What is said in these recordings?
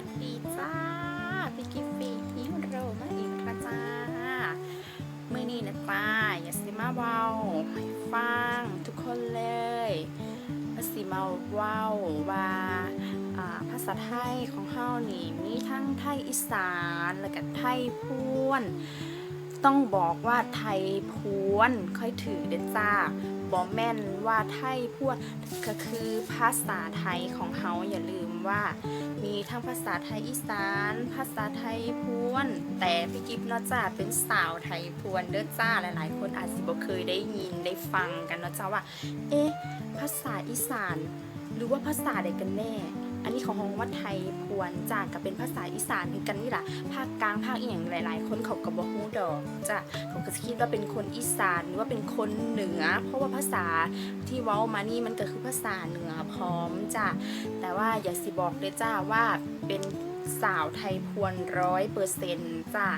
วัสดีจ้าพี่กิฟฟี่ฮิวโรมาอีกแล้วจ้ามื่อนี้นะจ้าอย่าสิมาเว้าฟังทุกคนเลยอย่าสิมาเว้าว่าอ่าภาษาไทยของเฮานี่มีทั้งไทยอีสานแล้วก็ไทยพวนต้องบอกว่าไทยพวนค่อยถือเด้อจ้าบอแม่นว่าไทยพวนก็คือภาษาไทยของเฮาอย่าลืม ว่า มีทั้งภาษาไทยอีสาน ภาษาไทยพวน แต่พี่กิฟเนาะจ้าเป็นสาวไทยพวนเด้อจ้าหลาย ๆ คนอาจสิบ่เคยได้ยินได้ฟังกันเนาะจ้าว่า เอ๊ะภาษาอีสาน หรือว่าภาษาใดกันแน่ อันนี้ของฮองว่าไทยพวนจากับเป็นภาษาอีสานคือกันนี่แหละภาคกลางภาคอีหยังหลาย ๆ คนเขาก็บ่ฮู้ดอกจ้ะเขาก็จะคิดว่าเป็นคนอีสานหรือว่าเป็นคนเหนือ เพราะว่าภาษาที่เว้ามานี่มันก็คือภาษาเหนือพร้อมจ้ะแต่ว่าอย่าสิบอกเลยจ้าว่าเป็นสาวไทยพวนร้อยเปอร์เซนต์จ้า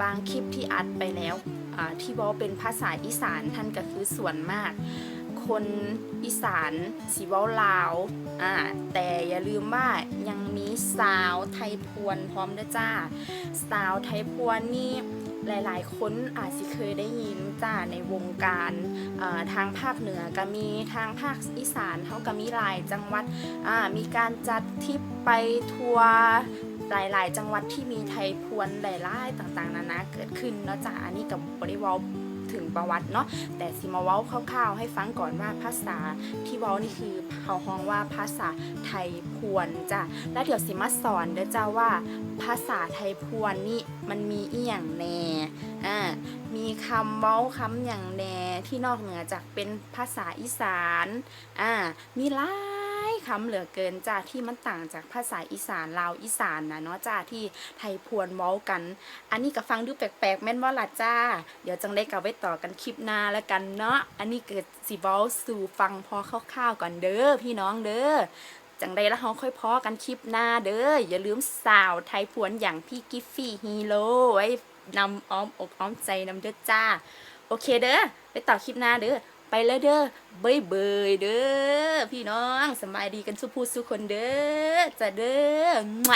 บางคลิปที่อัดไปแล้วอ่าที่บอกเป็นภาษาอีสานท่านก็คือส่วนมาก คนอีสานสีเว้าลาวอ่าแต่อย่าลืมว่ายังมีสาวไทยพวนพร้อมด้วยจ้า สาวไทยพวนนี่หลายๆ คนอาจสิเคยได้ยินจ้าในวงการาทางภาคเหนือก็มีทางภาคอีสานเขาก็มีหลายจังหวัดอ่ามีการจัดทริปไปทัวร์หลาย ๆ จังหวัดที่มีไทยพวนหลายๆต่างๆนานาเกิดขึ้นเนาะจ้ะอันนี้กับบริวาร ถึงประวัติเนาะแต่สิมาเว้าคร่าวๆ ให้ฟังก่อนว่าภาษาที่เว้านี่คือเขาฮ้องว่าภาษาไทยพวนจ้ะแล้วเดี๋ยวสิมาสอนเด้อจ้าว่าภาษาไทยพวนนี่มันมีอีหยังแน่อ่ามีคำเว้าคำอย่างแน่ที่นอกเหนือจากเป็นภาษาอีสานอ่ามีหลายหลา คำเหลือเกินจ้าที่มันต่างจากภาษาอีสานลาวอีสานนะเนาะจ้าที่ไทยพวนเว้ากัน อันนี้ก็ฟังดูแปลกๆแม่นว่าล่ะจ้า เดี๋ยวจังได้กลับไว้ต่อกันคลิปหน้าแล้วกันเนาะอันนี้เกิดสิเว้าสู่ฟังพอคร่าวๆก่อนเด้อพี่น้องเด้อจังได้แล้วเราค่อยพอกันคลิปหน้าเด้ออย่าลืมสาวไทยพวนอย่างพี่กิฟฟี่ฮีโร่ไว้นำอ้อมอกอ้อมใจนำเด้อจ้า โอเคเด้อไปต่อคลิปหน้าเด้อ ไปแล้วเด้อเบยเบยเด้อพี่น้องสบายดีกันสุภูสุคนเด้อจะเด้อ